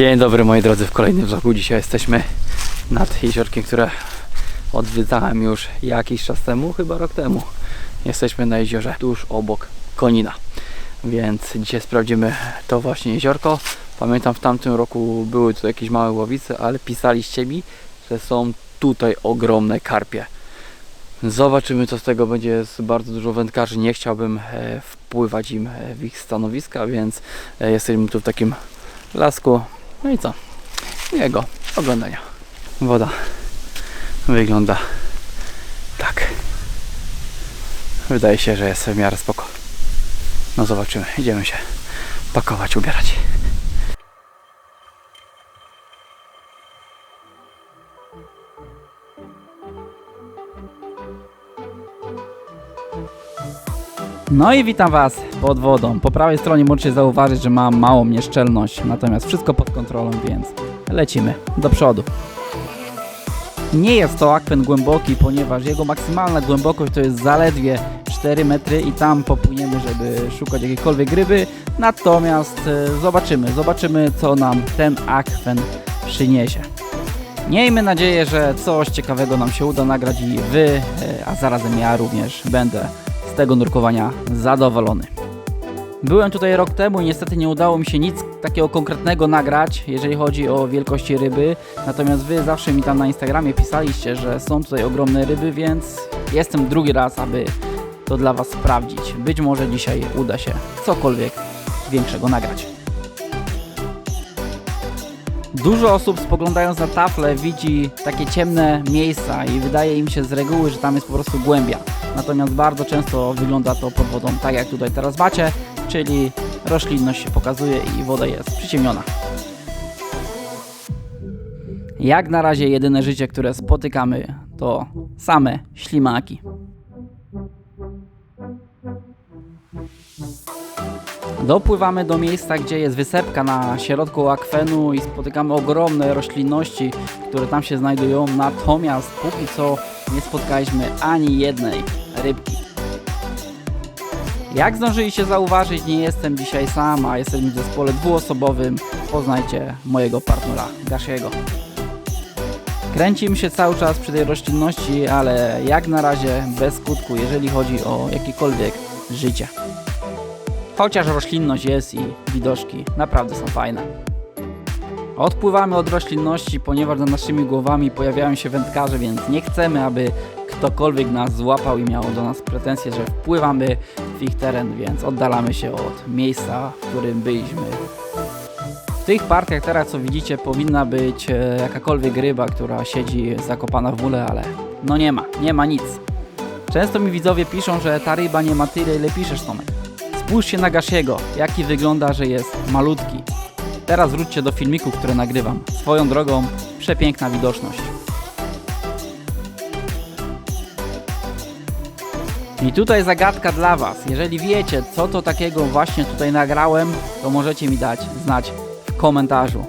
Dzień dobry moi drodzy w kolejnym vlogu. Dzisiaj jesteśmy nad jeziorkiem, które odwiedzałem już jakiś czas temu, chyba rok temu. Jesteśmy na jeziorze tuż obok Konina. Więc dzisiaj sprawdzimy to właśnie jeziorko. Pamiętam w tamtym roku były tu jakieś małe łowice, ale pisaliście mi, że są tutaj ogromne karpie. Zobaczymy co z tego będzie. Jest bardzo dużo wędkarzy. Nie chciałbym e, wpływać im e, w ich stanowiska, więc e, jesteśmy tu w takim lasku. No i co? Jego oglądania. Woda wygląda tak. Wydaje się, że jest w miarę spoko. No zobaczymy. Idziemy się pakować, ubierać. No i witam Was pod wodą. Po prawej stronie możecie zauważyć, że mam małą nieszczelność, natomiast wszystko pod kontrolą, więc lecimy do przodu. Nie jest to akwen głęboki, ponieważ jego maksymalna głębokość to jest zaledwie 4 metry i tam popłyniemy, żeby szukać jakiejkolwiek ryby. Natomiast e, zobaczymy, zobaczymy co nam ten akwen przyniesie. Miejmy nadzieję, że coś ciekawego nam się uda nagrać i Wy, e, a zarazem ja również będę z tego nurkowania zadowolony. Byłem tutaj rok temu i niestety nie udało mi się nic takiego konkretnego nagrać, jeżeli chodzi o wielkości ryby. Natomiast wy zawsze mi tam na Instagramie pisaliście, że są tutaj ogromne ryby, więc jestem drugi raz, aby to dla was sprawdzić. Być może dzisiaj uda się cokolwiek większego nagrać. Dużo osób spoglądając na taflę widzi takie ciemne miejsca i wydaje im się z reguły, że tam jest po prostu głębia. Natomiast bardzo często wygląda to pod wodą tak jak tutaj teraz macie, czyli roślinność się pokazuje i woda jest przyciemniona. Jak na razie jedyne życie, które spotykamy to same ślimaki. Dopływamy do miejsca, gdzie jest wysepka na środku akwenu i spotykamy ogromne roślinności, które tam się znajdują, natomiast póki co nie spotkaliśmy ani jednej rybki. Jak zdążyliście zauważyć, nie jestem dzisiaj sam, a jestem w zespole dwuosobowym. Poznajcie mojego partnera Gashiego. Kręcimy się cały czas przy tej roślinności, ale jak na razie bez skutku, jeżeli chodzi o jakiekolwiek życie. Chociaż roślinność jest i widoczki naprawdę są fajne. Odpływamy od roślinności, ponieważ nad naszymi głowami pojawiają się wędkarze, więc nie chcemy, aby ktokolwiek nas złapał i miał do nas pretensje, że wpływamy w ich teren, więc oddalamy się od miejsca, w którym byliśmy. W tych partiach teraz, co widzicie, powinna być e, jakakolwiek ryba, która siedzi zakopana w mule, ale no nie ma, nie ma nic. Często mi widzowie piszą, że ta ryba nie ma tyle, ile piszesz, Tomek. Spójrzcie na Gashiego, jaki wygląda, że jest malutki. Teraz wróćcie do filmiku, który nagrywam. Swoją drogą, przepiękna widoczność. I tutaj zagadka dla Was. Jeżeli wiecie, co to takiego właśnie tutaj nagrałem, to możecie mi dać znać w komentarzu.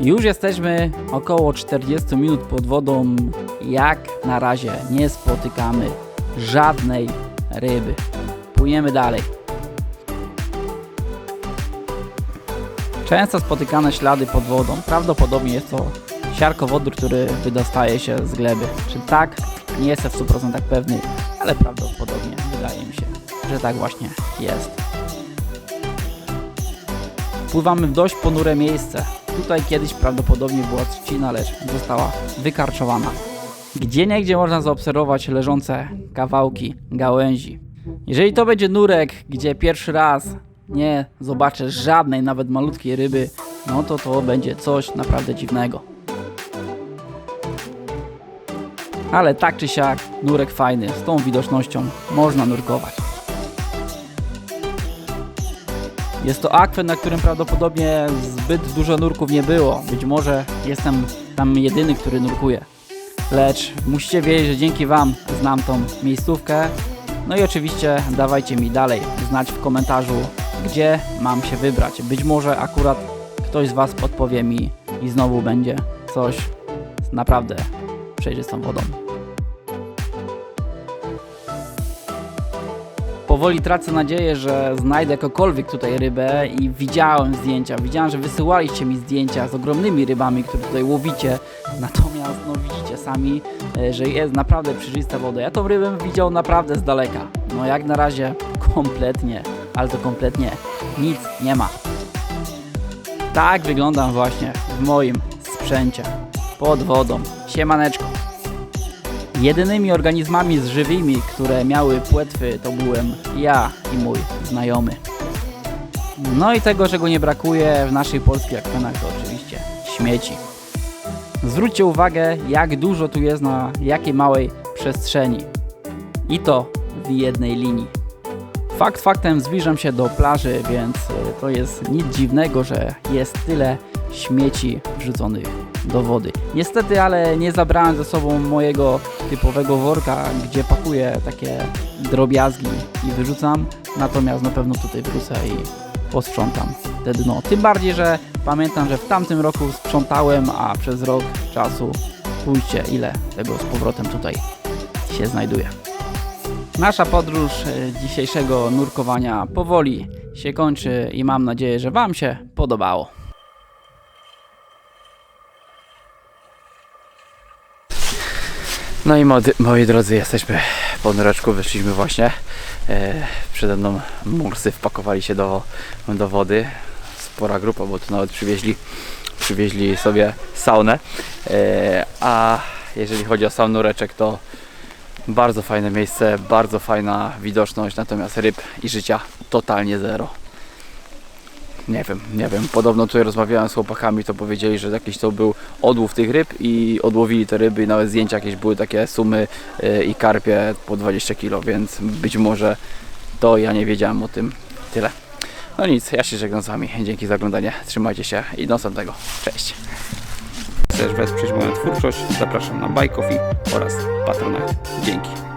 Już jesteśmy około 40 minut pod wodą. Jak na razie nie spotykamy żadnej ryby. Płyniemy dalej. Często spotykane ślady pod wodą. Prawdopodobnie jest to siarkowodór, który wydostaje się z gleby. Czy tak? Nie jestem w 100% pewny, ale prawdopodobnie wydaje mi się, że tak właśnie jest. Pływamy w dość ponure miejsce. Tutaj kiedyś prawdopodobnie była trzcina, lecz została wykarczowana. Gdzie niegdzie można zaobserwować leżące kawałki gałęzi. Jeżeli to będzie nurek, gdzie pierwszy raz nie zobaczę żadnej, nawet malutkiej ryby, no to to będzie coś naprawdę dziwnego. Ale tak czy siak, nurek fajny, z tą widocznością można nurkować. Jest to akwen, na którym prawdopodobnie zbyt dużo nurków nie było. Być może jestem tam jedyny, który nurkuje. Lecz musicie wiedzieć, że dzięki Wam znam tą miejscówkę. No i oczywiście dawajcie mi dalej znać w komentarzu, gdzie mam się wybrać. Być może akurat ktoś z Was podpowie mi i znowu będzie coś z naprawdę przejrzystą wodą. Po Powoli tracę nadzieję, że znajdę jakąkolwiek tutaj rybę i widziałem zdjęcia. Widziałem, że wysyłaliście mi zdjęcia z ogromnymi rybami, które tutaj łowicie. Natomiast no widzicie sami, e, że jest naprawdę przejrzysta woda. Ja tą rybę widział naprawdę z daleka. No jak na razie kompletnie, ale to kompletnie nic nie ma. Tak wyglądam właśnie w moim sprzęcie. Pod wodą. Siemaneczko. Jedynymi organizmami żywymi, które miały płetwy, to byłem ja i mój znajomy. No i tego, czego nie brakuje w naszych polskich akwenach, to oczywiście śmieci. Zwróćcie uwagę, jak dużo tu jest na jakiej małej przestrzeni. I to w jednej linii. Fakt faktem zbliżam się do plaży, więc y, to jest nic dziwnego, że jest tyle śmieci wrzuconych do wody. Niestety, ale nie zabrałem ze sobą mojego typowego worka, gdzie pakuję takie drobiazgi i wyrzucam, natomiast na pewno tutaj wrócę i posprzątam te dno. Tym bardziej, że pamiętam, że w tamtym roku sprzątałem, a przez rok czasu pójście ile tego z powrotem tutaj się znajduje. Nasza podróż e, dzisiejszego nurkowania powoli się kończy i mam nadzieję, że Wam się podobało. No i mody, moi drodzy, jesteśmy po nureczku, wyszliśmy właśnie. E, przede mną mursy wpakowali się do, do wody. Spora grupa, bo tu nawet przywieźli, przywieźli sobie saunę. E, a jeżeli chodzi o sam nureczek, to bardzo fajne miejsce, bardzo fajna widoczność, natomiast ryb i życia totalnie zero. Nie wiem, nie wiem. Podobno tutaj rozmawiałem z chłopakami, to powiedzieli, że jakiś to był odłów tych ryb i odłowili te ryby i nawet zdjęcia jakieś były takie sumy y, i karpie po 20 kg, więc być może to ja nie wiedziałem o tym. Tyle. No nic, ja się żegnam z Wami. Dzięki za oglądanie. Trzymajcie się i do następnego. Cześć. Chcesz wesprzeć moją twórczość? Zapraszam na Coffee oraz Patronite. Dzięki.